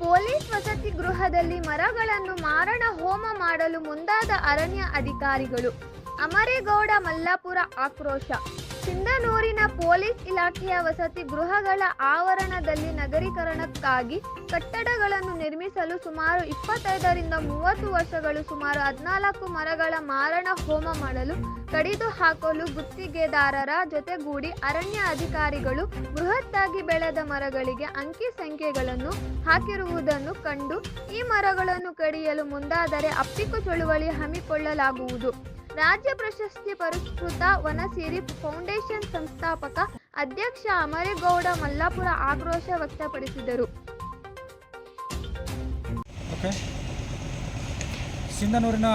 Police ವಸತಿ ಗೃಹದಲ್ಲಿ ಮರಗಳನ್ನು ಮಾರಣ ಹೋಮ ಮಾಡಲು ಮುಂದಾದ ಅರಣ್ಯ ಅಧಿಕಾರಿಗಳು ಅಮರೇಗೌಡ ಮಲ್ಲಾಪುರ ಆಕ್ರೋಶ ಸಿಂಧನೂರಿನ ಪೊಲೀಸ್ ಇಲಾಖೆಯ ವಸತಿ ಗೃಹಗಳ ಆವರಣದಲ್ಲಿ ನಗರೀಕರಣಕ್ಕಾಗಿ ಕಟ್ಟಡಗಳನ್ನು ನಿರ್ಮಿಸಲು ಸುಮಾರು ಇಪ್ಪತ್ತೈದರಿಂದ ಮೂವತ್ತು ವರ್ಷಗಳು, ಸುಮಾರು ಹದಿನಾಲ್ಕು ಮರಗಳ ಮಾರಣ ಹೋಮ ಮಾಡಲು, ಕಡಿದು ಹಾಕಲು ಗುತ್ತಿಗೆದಾರರ ಜೊತೆಗೂಡಿ ಅರಣ್ಯ ಅಧಿಕಾರಿಗಳು ಬೃಹತ್ತಾಗಿ ಬೆಳೆದ ಮರಗಳಿಗೆ ಅಂಕಿ ಸಂಖ್ಯೆಗಳನ್ನು ಹಾಕಿರುವುದನ್ನು ಕಂಡು, ಈ ಮರಗಳನ್ನು ಕಡಿಯಲು ಮುಂದಾದರೆ ಅಪ್ಪಿಕು ಚಳುವಳಿ ಹಮ್ಮಿಕೊಳ್ಳಲಾಗುವುದು. ರಾಜ್ಯ ಪ್ರಶಸ್ತಿ ಪುರಸ್ಕೃತ ವನಸಿರಿ ಫೌಂಡೇಶನ್ ಸಂಸ್ಥಾಪಕ ಅಧ್ಯಕ್ಷ ಅಮರೇಗೌಡ ಮಲ್ಲಾಪುರ ಆಕ್ರೋಶ ವ್ಯಕ್ತಪಡಿಸಿದರು. ಸಿಂಧನೂರಿನ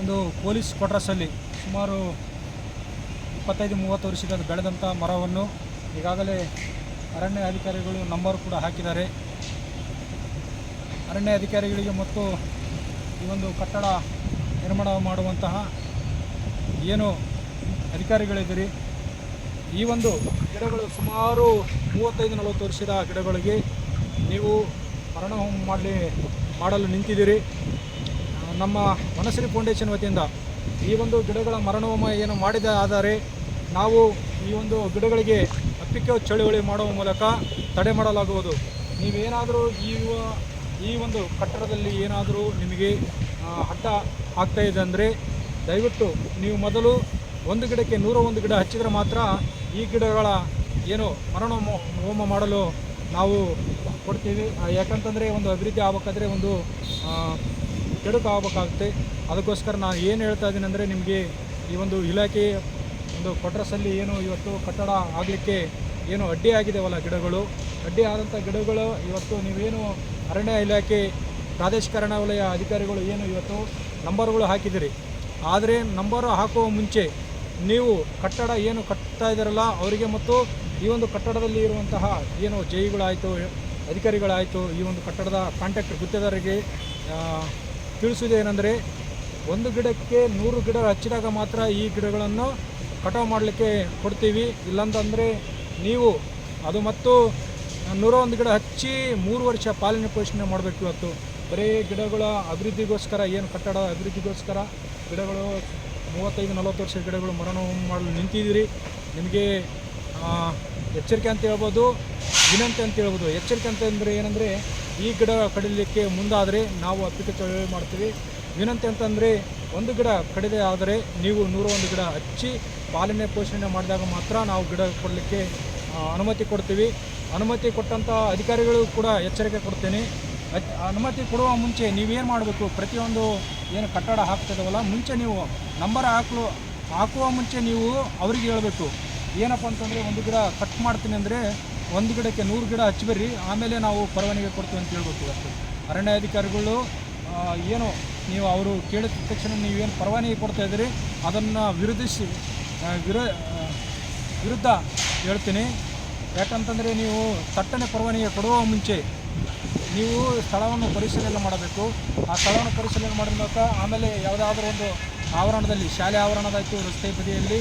ಒಂದು ಪೊಲೀಸ್ ಕ್ವಾರ್ಟರ್ಸಲ್ಲಿ ಸುಮಾರು ಇಪ್ಪತ್ತೈದು ಮೂವತ್ತು ವರ್ಷದ ಬೆಳೆದಂಥ ಮರವನ್ನು ಈಗಾಗಲೇ ಅರಣ್ಯ ಅಧಿಕಾರಿಗಳು ನಂಬರ್ ಕೂಡ ಹಾಕಿದ್ದಾರೆ. ಅರಣ್ಯ ಅಧಿಕಾರಿಗಳಿಗೆ ಮತ್ತು ಈ ಒಂದು ಕಟ್ಟಡ ನಿರ್ಮಾಣ ಮಾಡುವಂತಹ ಏನು ಅಧಿಕಾರಿಗಳಿದ್ದೀರಿ? ಈ ಒಂದು ಗಿಡಗಳು ಸುಮಾರು ಮೂವತ್ತೈದು ನಲವತ್ತು ವರ್ಷದ ಗಿಡಗಳಿಗೆ ನೀವು ಮರಣ ಹೋಮ ಮಾಡಲಿ, ಮಾಡಲು ನಿಂತಿದ್ದೀರಿ. ನಮ್ಮ ವನಶ್ರೀ ಫೌಂಡೇಶನ್ ವತಿಯಿಂದ ಈ ಒಂದು ಗಿಡಗಳ ಮರಣ ಹೋಮ ಏನು ಮಾಡಿದ ಆದರೆ ನಾವು ಈ ಒಂದು ಗಿಡಗಳಿಗೆ ಅಪ್ಪಿಕೆ ಚಳುವಳಿ ಮಾಡುವ ಮೂಲಕ ತಡೆ ಮಾಡಲಾಗುವುದು. ನೀವೇನಾದರೂ ಈ ಈ ಒಂದು ಕಟ್ಟಡದಲ್ಲಿ ಏನಾದರೂ ನಿಮಗೆ ಹಠ ಆಗ್ತಾ ಇದೆ ಅಂದರೆ ದಯವಿಟ್ಟು ನೀವು ಮೊದಲು ಒಂದು ಗಿಡಕ್ಕೆ ನೂರ ಒಂದು ಗಿಡ ಹಚ್ಚಿದರೆ ಮಾತ್ರ ಈ ಗಿಡಗಳ ಏನು ಮರಣ ಹೋಮ- ಮಾಡಲು ನಾವು ಕೊಡ್ತೀವಿ. ಯಾಕಂತಂದರೆ ಒಂದು ಅಭಿವೃದ್ಧಿ ಆಗಬೇಕಾದ್ರೆ ಒಂದು ಕೆಡುಕು ಆಗಬೇಕಾಗುತ್ತೆ. ಅದಕ್ಕೋಸ್ಕರ ನಾನು ಏನು ಹೇಳ್ತಾ ಇದ್ದೀನಿ ಅಂದರೆ ನಿಮಗೆ ಈ ಒಂದು ಇಲಾಖೆ ಒಂದು ಕೊಟ್ರಸಲ್ಲಿ ಏನು ಇವತ್ತು ಕಟ್ಟಡ ಆಗಲಿಕ್ಕೆ ಏನು ಅಡ್ಡಿ ಆಗಿದೆವಲ್ಲ ಗಿಡಗಳು? ಅಡ್ಡಿ ಆದಂಥ ಗಿಡಗಳು ಇವತ್ತು ನೀವೇನು ಅರಣ್ಯ ಇಲಾಖೆ ಪ್ರಾದೇಶಿಕ ಅರಣ್ಯ ವಲಯ ಅಧಿಕಾರಿಗಳು ಏನು ಇವತ್ತು ನಂಬರ್ಗಳು ಹಾಕಿದಿರಿ ಆದರೆ ನಂಬರ್ ಹಾಕುವ ಮುಂಚೆ ನೀವು ಕಟ್ಟಡ ಏನು ಕಟ್ತಾ ಇದ್ದಾರಲ್ಲ ಅವರಿಗೆ ಮತ್ತು ಈ ಒಂದು ಕಟ್ಟಡದಲ್ಲಿ ಇರುವಂತಹ ಏನು ಜೈಗಳಾಯಿತು, ಅಧಿಕಾರಿಗಳಾಯಿತು, ಈ ಒಂದು ಕಟ್ಟಡದ ಕಾಂಟ್ಯಾಕ್ಟ್ ಗುತ್ತೇದಾರರಿಗೆ ತಿಳಿಸಿದೆ ಏನಂದರೆ ಒಂದು ಗಿಡಕ್ಕೆ ನೂರು ಗಿಡ ಹಚ್ಚಿದಾಗ ಮಾತ್ರ ಈ ಗಿಡಗಳನ್ನು ಕಟಾವು ಮಾಡಲಿಕ್ಕೆ ಕೊಡ್ತೀವಿ. ಇಲ್ಲಾಂತಂದರೆ ನೀವು ಅದು ಮತ್ತು ನೂರ ಒಂದು ಗಿಡ ಹಚ್ಚಿ ಮೂರು ವರ್ಷ ಪಾಲನೆ ಪೋಷಣೆ ಮಾಡಬೇಕು ಇವತ್ತು. ಬರೀ ಗಿಡಗಳ ಅಭಿವೃದ್ಧಿಗೋಸ್ಕರ, ಏನು ಕಟ್ಟಡ ಅಭಿವೃದ್ಧಿಗೋಸ್ಕರ ಗಿಡಗಳು ಮೂವತ್ತೈದು, ನಲವತ್ತು ವರ್ಷದ ಗಿಡಗಳು ಮರಣ ಮಾಡಲು ನಿಂತಿದ್ದೀರಿ. ನಿಮಗೆ ಎಚ್ಚರಿಕೆ ಅಂತ ಹೇಳ್ಬೋದು, ವಿನಂತಿ ಅಂತ ಹೇಳ್ಬೋದು. ಎಚ್ಚರಿಕೆ ಅಂತಂದರೆ ಏನಂದರೆ, ಈ ಗಿಡ ಕಡಿಲಿಕ್ಕೆ ಮುಂದಾದರೆ ನಾವು ಅಪ್ಪಿಕೆ ಚಳವಳಿ ಮಾಡ್ತೀವಿ. ವಿನಂತಿ ಅಂತಂದರೆ ಒಂದು ಗಿಡ ಕಡಿದೆ ಆದರೆ ನೀವು ನೂರ ಒಂದು ಗಿಡ ಹಚ್ಚಿ ಪಾಲನೆ ಪೋಷಣೆ ಮಾಡಿದಾಗ ಮಾತ್ರ ನಾವು ಗಿಡ ಕೊಡಲಿಕ್ಕೆ ಅನುಮತಿ ಕೊಡ್ತೀವಿ. ಅನುಮತಿ ಕೊಟ್ಟಂಥ ಅಧಿಕಾರಿಗಳು ಕೂಡ ಎಚ್ಚರಿಕೆ ಕೊಡ್ತೀನಿ. ಅನುಮತಿ ಕೊಡುವ ಮುಂಚೆ ನೀವೇನು ಮಾಡಬೇಕು? ಪ್ರತಿಯೊಂದು ಏನು ಕಟ್ಟಡ ಹಾಕ್ತಿದ್ದಾವಲ್ಲ ಮುಂಚೆ ನೀವು ನಂಬರ್ ಹಾಕಲು, ಹಾಕುವ ಮುಂಚೆ ನೀವು ಅವರಿಗೆ ಹೇಳಬೇಕು. ಏನಪ್ಪ ಅಂತಂದರೆ ಒಂದು ಗಿಡ ಕಟ್ ಮಾಡ್ತೀನಿ ಅಂದರೆ ಒಂದು ಗಿಡಕ್ಕೆ ನೂರು ಗಿಡ ಹಚ್ಚಬೇರಿ ಆಮೇಲೆ ನಾವು ಪರವಾನಿಗೆ ಕೊಡ್ತೀವಿ ಅಂತ ಹೇಳ್ಬೇಕು ಅರಣ್ಯ ಅಧಿಕಾರಿಗಳು ಏನು ನೀವು ಅವರು ಕೇಳಿದ ತಕ್ಷಣ ನೀವೇನು ಪರವಾನಗಿ ಕೊಡ್ತಾ ಇದ್ದೀರಿ, ಅದನ್ನು ವಿರೋಧಿಸಿ ವಿರೋ ವಿರುದ್ಧ ಹೇಳ್ತೀನಿ. ಯಾಕಂತಂದರೆ ನೀವು ತಟ್ಟನೆ ಪರವಾನಿಗೆ ಕೊಡುವ ಮುಂಚೆ ನೀವು ಸ್ಥಳವನ್ನು ಪರಿಶೀಲನೆ ಮಾಡಬೇಕು. ಆ ಸ್ಥಳವನ್ನು ಪರಿಶೀಲನೆ ಮಾಡಿದ ಮೂಲಕ ಆಮೇಲೆ ಯಾವುದಾದ್ರೂ ಒಂದು ಆವರಣದಲ್ಲಿ, ಶಾಲೆ ಆವರಣದಾಯಿತು, ರಸ್ತೆ ಬದಿಯಲ್ಲಿ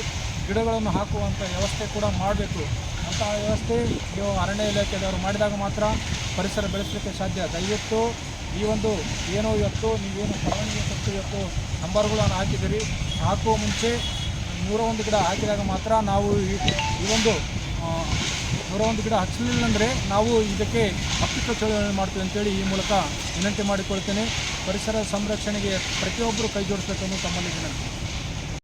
ಗಿಡಗಳನ್ನು ಹಾಕುವಂಥ ವ್ಯವಸ್ಥೆ ಕೂಡ ಮಾಡಬೇಕು. ಅಂತಹ ವ್ಯವಸ್ಥೆ ನೀವು ಅರಣ್ಯ ಇಲಾಖೆದವರು ಮಾಡಿದಾಗ ಮಾತ್ರ ಪರಿಸರ ಬೆಳೆಸಲಿಕ್ಕೆ ಸಾಧ್ಯ. ದಯವಿಟ್ಟು ಈ ಒಂದು ಏನೋ ಇವತ್ತು, ನೀವೇನು ಪರವಾನಿಗೆ ಕೊಟ್ಟು ಇವತ್ತು ನಂಬರ್ಗಳನ್ನು ಹಾಕಿದ್ದೀರಿ. ಹಾಕುವ ಮುಂಚೆ ನೂರ ಒಂದು ಗಿಡ ಹಾಕಿದಾಗ ಮಾತ್ರ ನಾವು ಈ ಒಂದು ನೂರ ಒಂದು ಗಿಡ ಹಚ್ಚಲಿಲ್ಲ ಅಂದರೆ ನಾವು ಇದಕ್ಕೆ ಅಪ್ಪಿಕ ಚಳವಳಿ ಮಾಡ್ತೀವಿ ಅಂತೇಳಿ ಈ ಮೂಲಕ ವಿನಂತಿ ಮಾಡಿಕೊಳ್ತೇನೆ. ಪರಿಸರ ಸಂರಕ್ಷಣೆಗೆ ಪ್ರತಿಯೊಬ್ಬರು ಕೈ ಜೋಡಿಸ್ಬೇಕನ್ನು ತಮ್ಮಲ್ಲಿ ವಿನಂತಿ